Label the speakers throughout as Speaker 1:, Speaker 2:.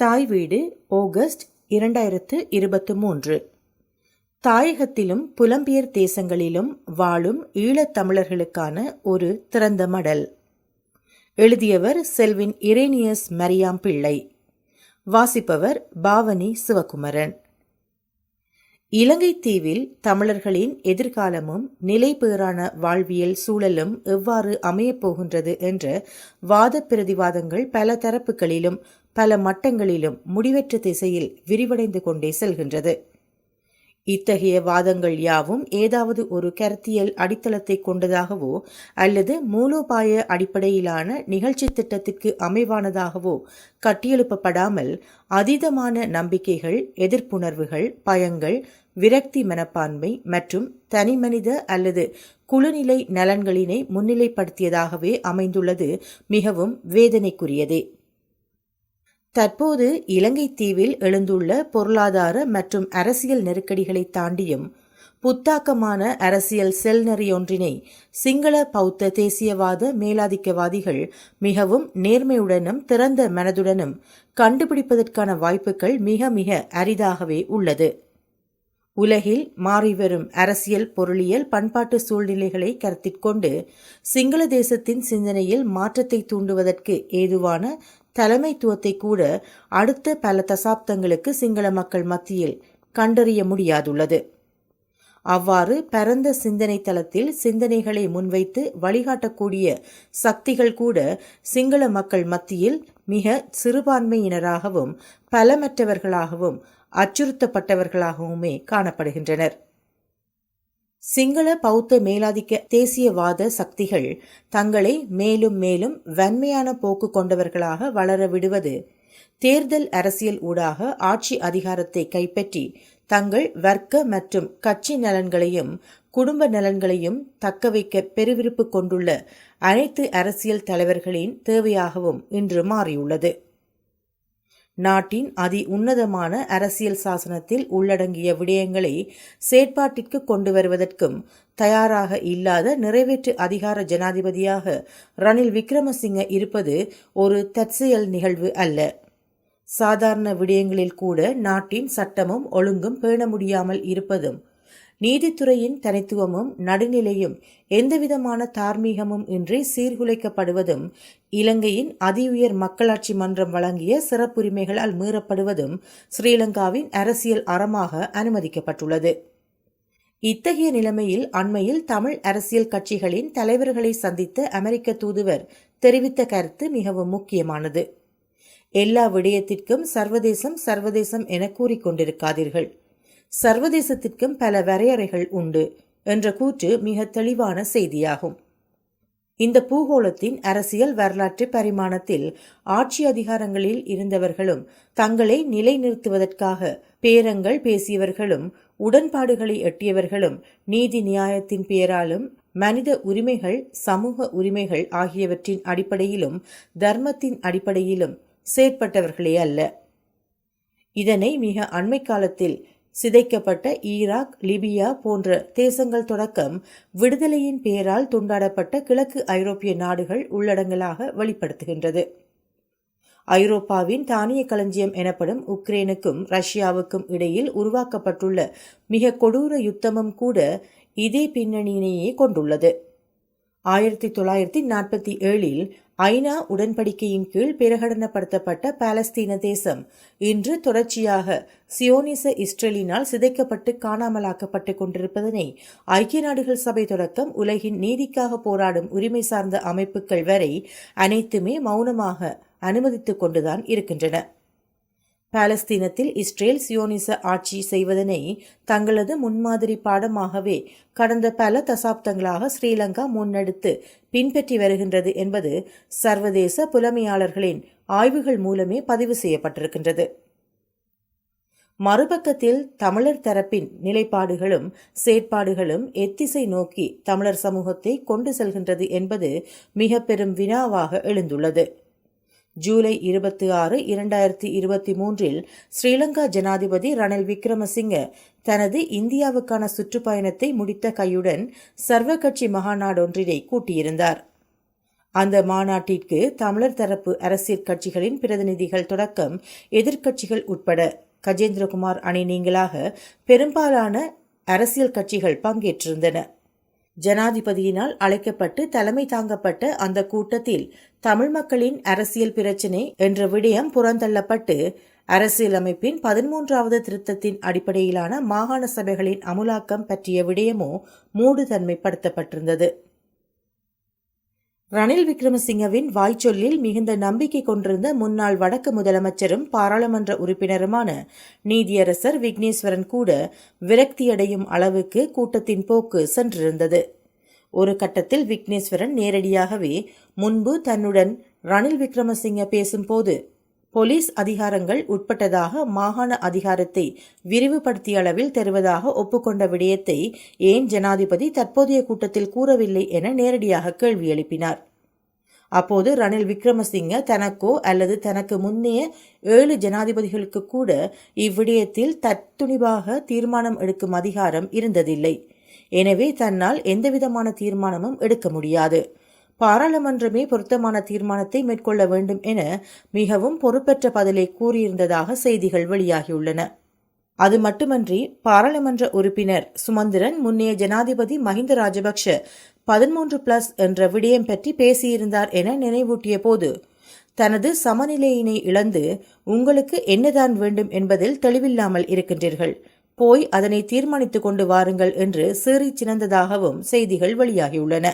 Speaker 1: தாய் வீடு ஆகஸ்ட் இரண்டாயிரத்து இருபத்து மூன்று. தாயகத்திலும் புலம்பெயர் தேசங்களிலும் வாழும் ஈழத்தமிழர்களுக்கான ஒரு திறந்த மடல். எழுதியவர் செல்வின் இரேனியஸ் மரியாம் பிள்ளை. வாசிப்பவர் பாவனி சிவகுமரன். இலங்கை தீவில் தமிழர்களின் எதிர்காலமும் நிலைபேறான வாழ்வியல் சூழலும் எவ்வாறு அமையப்போகின்றது என்ற வாத பிரதிவாதங்கள் பல தரப்புகளிலும் பல மட்டங்களிலும் முடிவற்ற திசையில் விரிவடைந்து கொண்டே செல்கின்றது. இத்தகைய வாதங்கள் யாவும் ஏதாவது ஒரு கருத்தியல் அடித்தளத்தை கொண்டதாகவோ அல்லது மூலோபாய அடிப்படையிலான நிகழ்ச்சி திட்டத்திற்கு அமைவானதாகவோ கட்டியெழுப்பப்படாமல் அதீதமான நம்பிக்கைகள் எதிர்ப்புணர்வுகள் பயங்கள் விரக்தி மனப்பான்மை மற்றும் தனிமனித அல்லது குழுநிலை நலன்களினை முன்னிலைப்படுத்தியதாகவே அமைந்துள்ளது மிகவும் வேதனைக்குரியதே. தற்போது இலங்கை தீவில் எழுந்துள்ள பொருளாதார மற்றும் அரசியல் நெருக்கடிகளை தாண்டியும் புத்தாக்கமான அரசியல் செல்நெறியொன்றினை சிங்கள பௌத்த தேசியவாத மேலாதிக்கவாதிகள் மிகவும் நேர்மையுடனும் திறந்த மனதுடனும் கண்டுபிடிப்பதற்கான வாய்ப்புகள் மிக மிக அரிதாகவே உள்ளது. உலகில் மாறிவரும் அரசியல் பொருளியல் பண்பாட்டு சூழ்நிலைகளை கருத்திற்கொண்டு சிங்கள தேசத்தின் சிந்தனையில் மாற்றத்தை தூண்டுவதற்கு ஏதுவான தலைமைத்துவத்தை கூட அடுத்த பல தசாப்தங்களுக்கு சிங்கள மக்கள் மத்தியில் கண்டறிய முடியாதுள்ளது. அவ்வாறு பரந்த சிந்தனை தளத்தில் சிந்தனைகளை முன்வைத்து வழிகாட்டக்கூடிய சக்திகள் கூட சிங்கள மக்கள் மத்தியில் மிக சிறுபான்மையினராகவும் பலமற்றவர்களாகவும் அச்சுறுத்தப்பட்டவர்களாகவுமே காணப்படுகின்றனர். சிங்கள பௌத்த மேலாதிக்க தேசியவாத சக்திகள் தங்களை மேலும் மேலும் வன்மையான போக்கு கொண்டவர்களாக வளர விடுவது தேர்தல் அரசியல் ஊடாக ஆட்சி அதிகாரத்தை கைப்பற்றி தங்கள் வர்க்க மற்றும் கட்சி நலன்களையும் குடும்ப நலன்களையும் தக்கவைக்க பெருவிருப்பு கொண்டுள்ள அனைத்து அரசியல் தலைவர்களின் தேவையாகவும் இன்று மாறியுள்ளது. நாட்டின் அதி உன்னதமான அரசியல் சாசனத்தில் உள்ளடங்கிய விடயங்களை செயற்பாட்டிற்கு கொண்டு வருவதற்கும் தயாராக இல்லாத நிறைவேற்று அதிகார ஜனாதிபதியாக ரணில் விக்ரமசிங்க இருப்பது ஒரு தற்செயல் நிகழ்வு அல்ல. சாதாரண விடயங்களில் கூட நாட்டின் சட்டமும் ஒழுங்கும் பேண முடியாமல் இருப்பதும் நீதித்துறையின் தனித்துவமும் நடுநிலையும் எந்தவிதமான தார்மீகமும் இன்றி சீர்குலைக்கப்படுவதும் இலங்கையின் அதிஉயர் மக்களாட்சி மன்றம் வழங்கிய சிறப்புரிமைகளால் மீறப்படுவதும் ஸ்ரீலங்காவின் அரசியல் அறமாக அனுமதிக்கப்பட்டுள்ளது. இத்தகைய நிலைமையில் அண்மையில் தமிழ் அரசியல் கட்சிகளின் தலைவர்களை சந்தித்த அமெரிக்க தூதுவர் தெரிவித்த கருத்து மிகவும் முக்கியமானது. எல்லா விடயத்திற்கும் சர்வதேசம் சர்வதேசம் என கூறிக்கொண்டிருக்காதீர்கள். சர்வதேசத்திற்கும் பல வரையறைகள் உண்டு என்ற கூற்று மிக தெளிவான செய்தியாகும். இந்த பூகோளத்தின் அரசியல் வரலாற்று பரிமாணத்தில் ஆட்சி அதிகாரங்களில் இருந்தவர்களும் தங்களை நிலைநிறுத்துவதற்காக பேரங்கள் பேசியவர்களும் உடன்பாடுகளை எட்டியவர்களும் நீதி நியாயத்தின் பெயராலும் மனித உரிமைகள் சமூக உரிமைகள் ஆகியவற்றின் அடிப்படையிலும் தர்மத்தின் அடிப்படையிலும் செயற்பட்டவர்களே அல்ல. இதனை மிக அண்மை காலத்தில் சிதைக்கப்பட்ட ஈராக் லிபியா போன்ற தேசங்கள் தொடக்கம் விடுதலையின் பெயரால் துண்டாடப்பட்ட கிழக்கு ஐரோப்பிய நாடுகள் உள்ளடங்கலாக வெளிப்படுத்துகின்றது. ஐரோப்பாவின் தானிய களஞ்சியம் எனப்படும் உக்ரைனுக்கும் ரஷ்யாவுக்கும் இடையில் உருவாக்கப்பட்டுள்ள மிக கொடூர யுத்தமும் கூட இதே பின்னணியினையே கொண்டுள்ளது. ஆயிரத்தி தொள்ளாயிரத்தி நாற்பத்தி ஏழில் ஐநா உடன்படிக்கையின் கீழ் பிரகடனப்படுத்தப்பட்ட பாலஸ்தீன தேசம். இன்று தொடர்ச்சியாக சியோனிச இஸ்ரேலினால் சிதைக்கப்பட்டு காணாமலாக்கப்பட்டு கொண்டிருப்பதனை ஐக்கிய நாடுகள் சபை தொடக்கம் உலகின் நீதிக்காக போராடும் உரிமை சார்ந்த அமைப்புகள் வரை அனைத்துமே மௌனமாக அனுமதித்துக் கொண்டுதான் இருக்கின்றன. பாலஸ்தீனத்தில் இஸ்ரேல் சியோனிச ஆட்சி செய்வதனை தங்களது முன்மாதிரி பாடமாகவே கடந்த பல தசாப்தங்களாக ஸ்ரீலங்கா முன்னெடுத்து பின்பற்றி வருகின்றது என்பது சர்வதேச புலமையாளர்களின் ஆய்வுகள் மூலமே பதிவு செய்யப்பட்டிருக்கின்றது. மறுபக்கத்தில் தமிழர் தரப்பின் நிலைப்பாடுகளும் செயற்பாடுகளும் எத்திசை நோக்கி தமிழர் சமூகத்தை கொண்டு செல்கின்றது என்பது மிக பெரும் வினாவாக எழுந்துள்ளது. ஜூலை இருபத்தி ஆறு இரண்டாயிரத்தி இருபத்தி மூன்றில் ஸ்ரீலங்கா ஜனாதிபதி ரணில் விக்ரமசிங்க தனது இந்தியாவுக்கான சுற்றுப்பயணத்தை முடித்த கையுடன் சர்வ கட்சி மகாநாடொன்றினை கூட்டியிருந்தார். அந்த மாநாட்டிற்கு தமிழர் தரப்பு அரசியல் கட்சிகளின் பிரதிநிதிகள் தொடக்கம் எதிர்க்கட்சிகள் உட்பட கஜேந்திரகுமார் அணி நீங்களாக பெரும்பாலான அரசியல் கட்சிகள் பங்கேற்றிருந்தன. ஜனாதிபதியினால் அழைக்கப்பட்டு தலைமை தாங்கப்பட்ட அந்த கூட்டத்தில் தமிழ் மக்களின் அரசியல் பிரச்சினை என்ற விடயம் புறந்தள்ளப்பட்டு அரசியலமைப்பின் பதிமூன்றாவது திருத்தத்தின் அடிப்படையிலான மாகாண சபைகளின் அமுலாக்கம் பற்றிய விடயமோ மூடுதன்மைப்படுத்தப்பட்டிருந்தது. ரணில் விக்ரமசிங்கவின் வாய்ச்சொல்லில் மிகுந்த நம்பிக்கை கொண்டிருந்த முன்னாள் வடக்கு முதலமைச்சரும் பாராளுமன்ற உறுப்பினருமான நீதியரசர் விக்னேஸ்வரன் கூட விரக்தியடையும் அளவுக்கு கூட்டத்தின் போக்கு சென்றிருந்தது. ஒரு கட்டத்தில் விக்னேஸ்வரன் நேரடியாகவே முன்பு தன்னுடன் ரணில் விக்ரமசிங்க பேசும்போது போலீஸ் அதிகாரங்கள் உட்பட்டதாக மாகாண அதிகாரத்தை விரிவுபடுத்திய அளவில் தருவதாக ஒப்புக்கொண்ட விடயத்தை ஏன் ஜனாதிபதி தற்போதைய கூட்டத்தில் கூறவில்லை என நேரடியாக கேள்வி எழுப்பினார். அப்போது ரணில் விக்ரமசிங்க தனக்கோ அல்லது தனக்கு முன்னைய ஏழு ஜனாதிபதிகளுக்கு கூட இவ்விடயத்தில் தத்துணிவாக தீர்மானம் எடுக்கும் அதிகாரம் இருந்ததில்லை. எனவே தன்னால் எந்தவிதமான தீர்மானமும் எடுக்க முடியாது. பாராளுமன்றமே பொருத்தமான தீர்மானத்தை மேற்கொள்ள வேண்டும் என மிகவும் பொறுப்பற்ற பதிலை கூறியிருந்ததாக செய்திகள் வெளியாகியுள்ளன. அது மட்டுமன்றி பாராளுமன்ற உறுப்பினர் சுமந்திரன் முன்னைய ஜனாதிபதி மஹிந்த ராஜபக்ஷ பதிமூன்று பிளஸ் என்ற விடயம் பற்றி பேசியிருந்தார் என நினைவூட்டிய போது தனது சமநிலையினை இழந்து உங்களுக்கு என்னதான் வேண்டும் என்பதில் தெளிவில்லாமல் இருக்கின்றீர்கள். போய் அதனை தீர்மானித்துக் கொண்டு வாருங்கள் என்று சீறி சினந்ததாகவும் செய்திகள் வெளியாகியுள்ளன.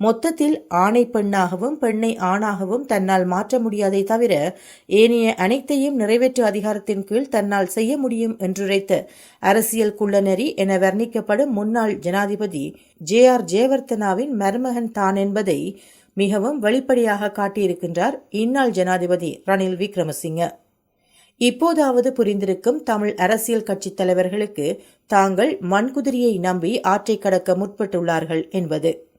Speaker 1: மொத்தத்தில் ஆணை பெண்ணாகவும் பெண்ணை ஆணாகவும் தன்னால் மாற்ற முடியாதை தவிர ஏனைய அனைத்தையும் நிறைவேற்று அதிகாரத்தின் கீழ் தன்னால் செய்ய முடியும் என்றுரைத்த அரசியல் குள்ளநெறி என வர்ணிக்கப்படும் முன்னாள் ஜனாதிபதி ஜே ஆர் ஜெயவர்த்தனாவின் மருமகன் தான் என்பதை மிகவும் வெளிப்படையாக காட்டியிருக்கின்றார் இந்நாள் ஜனாதிபதி ரணில் விக்ரமசிங்க. இப்போதாவது புரிந்திருக்கும் தமிழ் அரசியல் கட்சித் தலைவர்களுக்கு தாங்கள் மண்குதிரியை நம்பி ஆற்றை கடக்க முற்பட்டுள்ளார்கள் என்பது.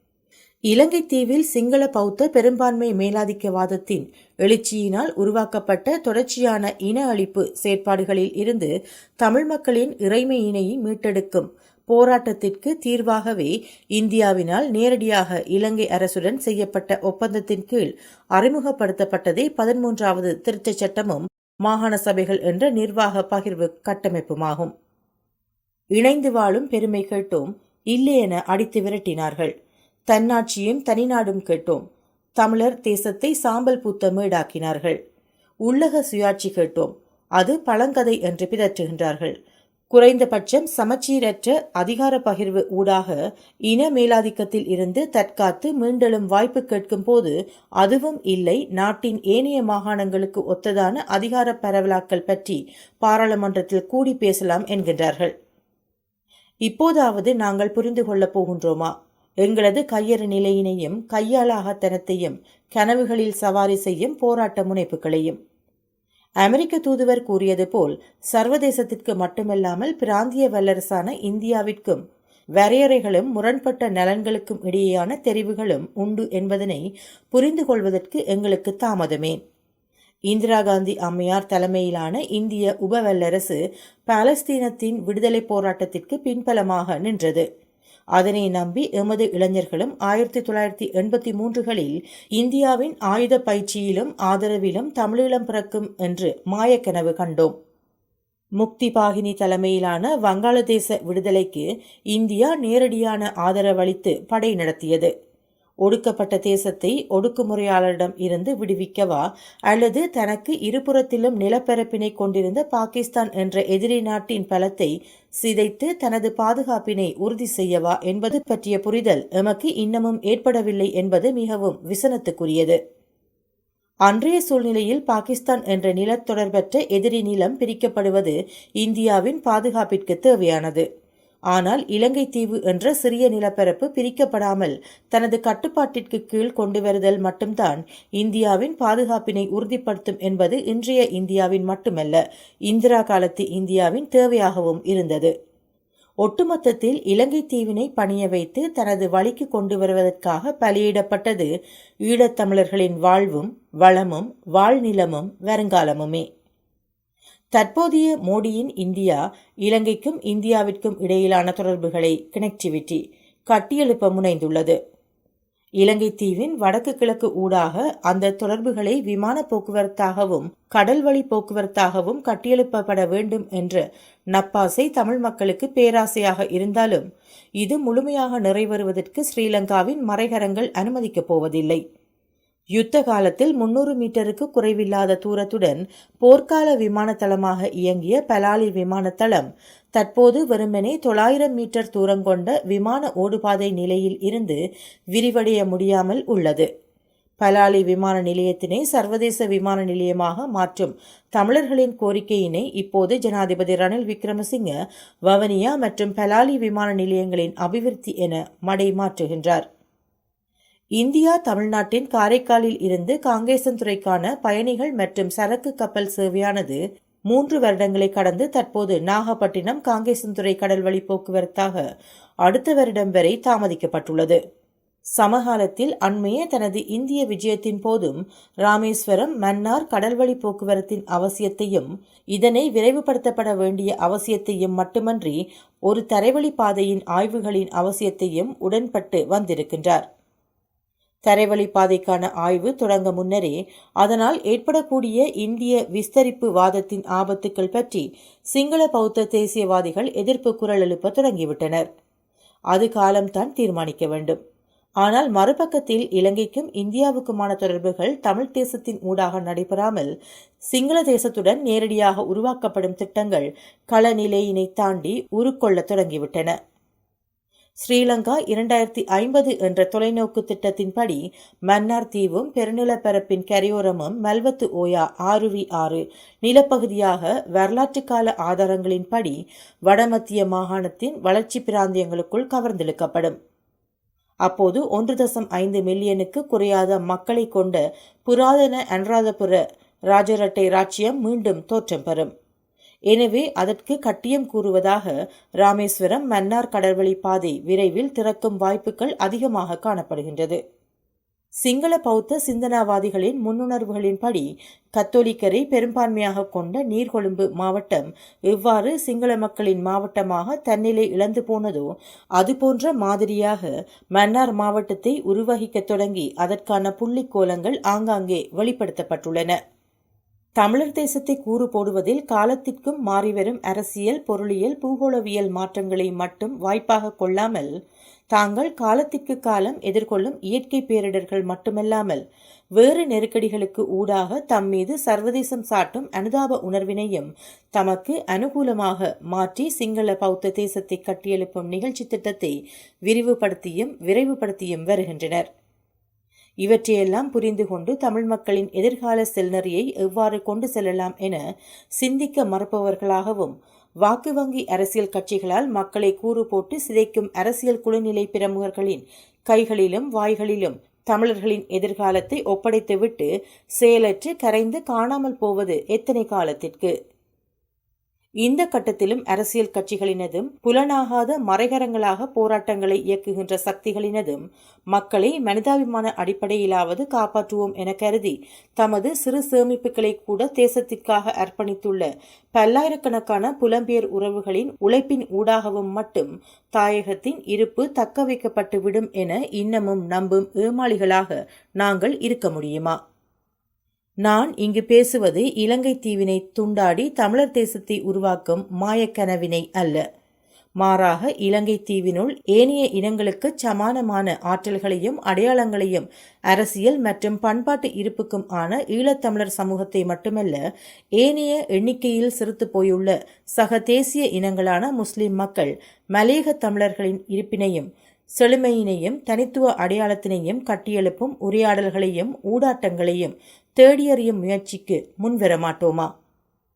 Speaker 1: இலங்கை தீவில் சிங்கள பௌத்த பெரும்பான்மை மேலாதிக்கவாதத்தின் எழுச்சியினால் உருவாக்கப்பட்ட தொடர்ச்சியான இன அழிப்பு செயற்பாடுகளில் இருந்து தமிழ் மக்களின் இறைமையினை மீட்டெடுக்கும் போராட்டத்திற்கு தீர்வாகவே இந்தியாவினால் நேரடியாக இலங்கை அரசுடன் செய்யப்பட்ட ஒப்பந்தத்தின் கீழ் அறிமுகப்படுத்தப்பட்டதே பதிமூன்றாவது திருத்தச் சட்டமும் மாகாண சபைகள் என்ற நிர்வாக பகிர்வு கட்டமைப்புமாகும். இணைந்து வாழும் பெருமை கேட்டோம் இல்லை என அடித்து விரட்டினார்கள். தன்னாட்சியும் தனிநாடும் கேட்டோம். தமிழர் தேசத்தை சாம்பல் பூத்தமேடாக்கினார்கள் உள்ளக சுயாட்சி கேட்டோம். அது பழங்கதை என்று பிதற்றுகின்றார்கள். குறைந்தபட்சம் சமச்சீரற்ற அதிகார பகிர்வு ஊடாக இன மேலாதிக்கத்தில் இருந்து தற்காத்து மீண்டெழும் வாய்ப்பு கேட்கும் போது அதுவும் இல்லை நாட்டின் ஏனைய மாகாணங்களுக்கு ஒத்ததான அதிகார பரவலாக்கல் பற்றி பாராளுமன்றத்தில் கூடி பேசலாம் என்கின்றார்கள். இப்போதாவது நாங்கள் புரிந்து கொள்ளப் போகின்றோமா? எங்களது கையறு நிலையினையும் கையாளாகத்தனத்தையும் கனவுகளில் சவாரி செய்யும் போராட்ட முனைப்புகளையும். அமெரிக்க தூதுவர் கூறியது போல் சர்வதேசத்திற்கு மட்டுமல்லாமல் பிராந்திய வல்லரசான இந்தியாவிற்கும் வரையறைகளும் முரண்பட்ட நலன்களுக்கும் இடையேயான தெரிவுகளும் உண்டு என்பதனை புரிந்து கொள்வதற்கு எங்களுக்கு தாமதமே. இந்திரா காந்தி அம்மையார் தலைமையிலான இந்திய உபவல்லரசு பாலஸ்தீனத்தின் விடுதலை போராட்டத்திற்கு பின்பலமாக நின்றது. அதனை நம்பி எமது இளைஞர்களும் ஆயிரத்தி தொள்ளாயிரத்தி எண்பத்தி மூன்றுகளில் இந்தியாவின் ஆயுத பயிற்சியிலும் ஆதரவிலும் தமிழீழம் பிறக்கும் என்று மாயக்கனவு கண்டோம். முக்தி பாகினி தலைமையிலான வங்காளதேச விடுதலைக்கு இந்தியா நேரடியான ஆதரவளித்து படை நடத்தியது. ஒடுக்கப்பட்ட தேசத்தை ஒடுக்குமுறையாளரிடம் இருந்து விடுவிக்கவா? அல்லது தனக்கு இருபுறத்திலும் நிலப்பரப்பினை கொண்டிருந்த பாகிஸ்தான் என்ற எதிரி நாட்டின் பலத்தை சிதைத்து தனது பாதுகாப்பினை உறுதி செய்யவா என்பது பற்றிய புரிதல் எமக்கு இன்னமும் ஏற்படவில்லை என்பது மிகவும் விசனத்துக்குரியது. அன்றைய சூழ்நிலையில் பாகிஸ்தான் என்ற நிலத்தொடர்பற்ற எதிரி நிலம் பிரிக்கப்படுவது இந்தியாவின் பாதுகாப்பிற்கு தேவையானது. ஆனால் இலங்கை தீவு என்ற சிறிய நிலப்பரப்பு பிரிக்கப்படாமல் தனது கட்டுப்பாட்டிற்கு கீழ் கொண்டு வருதல் மட்டும்தான் இந்தியாவின் பாதுகாப்பினை உறுதிப்படுத்தும் என்பது இன்றைய இந்தியாவின் மட்டுமல்ல இந்திரா காலத்து இந்தியாவின் தேவையாகவும் இருந்தது. ஒட்டுமொத்தத்தில் இலங்கை தீவினை பணிய வைத்து தனது வழிக்கு கொண்டு வருவதற்காக பலியிடப்பட்டது ஈழத்தமிழர்களின் வாழ்வும் வளமும் வாழ்நிலமும் வருங்காலமுமே. தற்போதைய மோடியின் இந்தியா இலங்கைக்கும் இந்தியாவிற்கும் இடையிலான தொடர்புகளை கனெக்டிவிட்டி கட்டியெழுப்ப முனைந்துள்ளது. இலங்கை தீவின் வடக்கு கிழக்கு ஊடாக அந்த தொடர்புகளை விமான போக்குவரத்தாகவும் கடல் வழி போக்குவரத்தாகவும் கட்டியெழுப்பப்பட வேண்டும் என்ற நப்பாசை தமிழ் மக்களுக்கு பேராசையாக இருந்தாலும் இது முழுமையாக நிறைவேறுவதற்கு ஸ்ரீலங்காவின் மறைகரங்கள் அனுமதிக்கப் போவதில்லை. யுத்த காலத்தில் முன்னூறு மீட்டருக்கு குறைவில்லாத தூரத்துடன் போர்க்கால விமான தளமாக இயங்கிய பலாலி விமானத்தளம் தற்போது வெறுமனே தொள்ளாயிரம் மீட்டர் தூரம் கொண்ட விமான ஓடுபாதை நிலையில் இருந்து விரிவடைய முடியாமல் உள்ளது. பலாலி விமான நிலையத்தினை சர்வதேச விமான நிலையமாக மாற்றும் தமிழர்களின் கோரிக்கையினை இப்போது ஜனாதிபதி ரணில் விக்ரமசிங்க வவனியா மற்றும் பலாலி விமான நிலையங்களின் அபிவிருத்தி என மடை மாற்றுகின்றார் இந்தியா தமிழ்நாட்டின் காரைக்காலில் இருந்து காங்கேசன்துறைக்கான பயணிகள் மற்றும் சரக்கு கப்பல் சேவையானது மூன்று வருடங்களை கடந்து தற்போது நாகப்பட்டினம் காங்கேசன்துறை கடல்வழி போக்குவரத்தாக அடுத்த வருடம் வரை தாமதிக்கப்பட்டுள்ளது. சமகாலத்தில் அண்மைய தனது இந்திய விஜயத்தின் போதும் ராமேஸ்வரம் மன்னார் கடல்வழி போக்குவரத்தின் அவசியத்தையும் இதனை விரைவுபடுத்தப்பட வேண்டிய அவசியத்தையும் மட்டுமன்றி ஒரு தரைவழி பாதையின் ஆய்வுகளின் அவசியத்தையும் உடன்பட்டு வந்திருக்கின்றார். தரைவழி பாதைக்கான ஆய்வு தொடங்க முன்னரே அதனால் ஏற்படக்கூடிய இந்திய விஸ்தரிப்பு வாதத்தின் ஆபத்துக்கள் பற்றி சிங்கள பௌத்த தேசியவாதிகள் எதிர்ப்பு குரல் எழுப்ப தொடங்கிவிட்டனர். அது காலம்தான் தீர்மானிக்க வேண்டும். ஆனால் மறுபக்கத்தில் இலங்கைக்கும் இந்தியாவுக்குமான தொடர்புகள் தமிழ் தேசத்தின் ஊடாக நடைபெறாமல் சிங்கள தேசத்துடன் நேரடியாக உருவாக்கப்படும் திட்டங்கள் களநிலையினை தாண்டி உருக்கொள்ளத் தொடங்கிவிட்டன. ஸ்ரீலங்கா இரண்டாயிரத்தி ஐம்பது என்ற தொலைநோக்கு திட்டத்தின்படி மன்னார் தீவும் பெருநிலப்பரப்பின் கரையோரமும் மல்வத்து ஓயா ஆறுவி ஆறு நிலப்பகுதியாக வரலாற்று கால ஆதாரங்களின்படி வடமத்திய மாகாணத்தின் வளர்ச்சி பிராந்தியங்களுக்குள் கவர்ந்தெழுக்கப்படும் அப்போது ஒன்று தசம் ஐந்து மில்லியனுக்கு குறையாத மக்களை கொண்ட புராதன அனுராதபுர ராஜரட்டை ராச்சியம் மீண்டும் தோற்றம் பெறும். எனவே அதற்கு கட்டியம் கூறுவதாக ராமேஸ்வரம் மன்னார் கடல்வழி பாதை விரைவில் திறக்கும் வாய்ப்புகள் அதிகமாக காணப்படுகின்றது. சிங்கள பௌத்த சிந்தனாவாதிகளின் முன்னுணர்வுகளின்படி கத்தோலிக்கரை பெரும்பான்மையாக கொண்ட நீர்கொழும்பு மாவட்டம் எவ்வாறு சிங்கள மக்களின் மாவட்டமாக தன்னிலை இழந்து போனதோ அதுபோன்ற மாதிரியாக மன்னார் மாவட்டத்தை உருவகிக்க தொடங்கி அதற்கான புள்ளிக்கோலங்கள் ஆங்காங்கே வெளிப்படுத்தப்பட்டுள்ளன. தமிழர் தேசத்தை கூறு போடுவதில் காலத்திற்கும் மாறிவரும் அரசியல் பொருளியல் பூகோளவியல் மாற்றங்களை மட்டும் வாய்ப்பாக கொள்ளாமல் தாங்கள் காலத்திற்கு காலம் எதிர்கொள்ளும் இயற்கை பேரிடர்கள் மட்டுமல்லாமல் வேறு நெருக்கடிகளுக்கு ஊடாக தம் மீது சர்வதேசம் சாட்டும் அனுதாப உணர்வினையும் தமக்கு அனுகூலமாக மாற்றி சிங்கள பௌத்த தேசத்தை கட்டியெழுப்பும் நிகழ்ச்சி திட்டத்தை விரிவுபடுத்தியும் விரைவுபடுத்தியும் வருகின்றனர். இவற்றையெல்லாம் புரிந்து கொண்டு தமிழ் மக்களின் எதிர்கால செல்நறியை எவ்வாறு கொண்டு செல்லலாம் என சிந்திக்க மறுப்பவர்களாகவும் வாக்கு வங்கி அரசியல் கட்சிகளால் மக்களை கூறு போட்டு சிதைக்கும் அரசியல் குழுநிலை பிரமுகர்களின் கைகளிலும் வாய்களிலும் தமிழர்களின் எதிர்காலத்தை ஒப்படைத்துவிட்டு செயலற்று கரைந்து காணாமல் போவது எத்தனை காலத்திற்கு? இந்த கட்டத்திலும் அரசியல் கட்சிகளினதும் புலனாகாத மறைகரங்களாக போராட்டங்களை இயக்குகின்ற சக்திகளினதும் மக்களை மனிதாபிமான அடிப்படையிலாவது காப்பாற்றுவோம் என கருதி தமது சிறு சேமிப்புகளை கூட தேசத்திற்காக அர்ப்பணித்துள்ள பல்லாயிரக்கணக்கான புலம்பெயர் உறவுகளின் உழைப்பின் ஊடாகவும் மட்டும் தாயகத்தின் இருப்பு தக்க வைக்கப்பட்டுவிடும் என இன்னமும் நம்பும் ஏமாளிகளாக நாங்கள் இருக்க முடியுமா? நான் இங்கு பேசுவது இலங்கை தீவினை துண்டாடி தமிழர் தேசத்தை உருவாக்கும் மாயக்கனவினை அல்ல. மாறாக இலங்கை தீவினுள் ஏனைய இனங்களுக்கு சமானமான ஆற்றல்களையும் அடையாளங்களையும் அரசியல் மற்றும் பண்பாட்டு இருப்புக்கும் ஆன ஈழத்தமிழர் சமூகத்தை மட்டுமல்ல ஏனைய எண்ணிக்கையில் சிறுத்து போயுள்ள சக தேசிய இனங்களான முஸ்லிம் மக்கள் மலேக தமிழர்களின் இருப்பினையும் செழுமையினையும் தனித்துவ அடையாளத்தினையும் கட்டியெழுப்பும் உரையாடல்களையும் ஊடாட்டங்களையும் தேடியறியும் முயற்சிக்கு முன்வர மாட்டோமா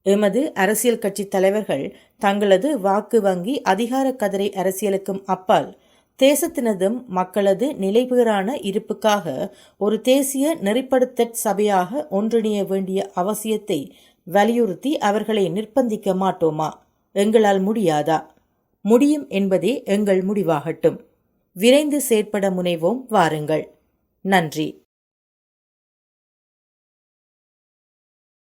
Speaker 1: எமது அரசியல் கட்சி தலைவர்கள் தங்களது வாக்கு வங்கி அதிகார கதிரை அரசியலுக்கும் அப்பால் தேசத்தினதும் மக்களது நிலைபேறான இருப்புக்காக ஒரு தேசிய நெறிப்படுத்த சபையாக ஒன்றிணைய வேண்டிய அவசியத்தை வலியுறுத்தி அவர்களை நிர்பந்திக்க மாட்டோமா? எங்களால் முடியாதா? முடியும் என்பதே எங்கள் முடிவாகட்டும். விரைந்து செயற்பட முனைவோம். வாருங்கள். நன்றி.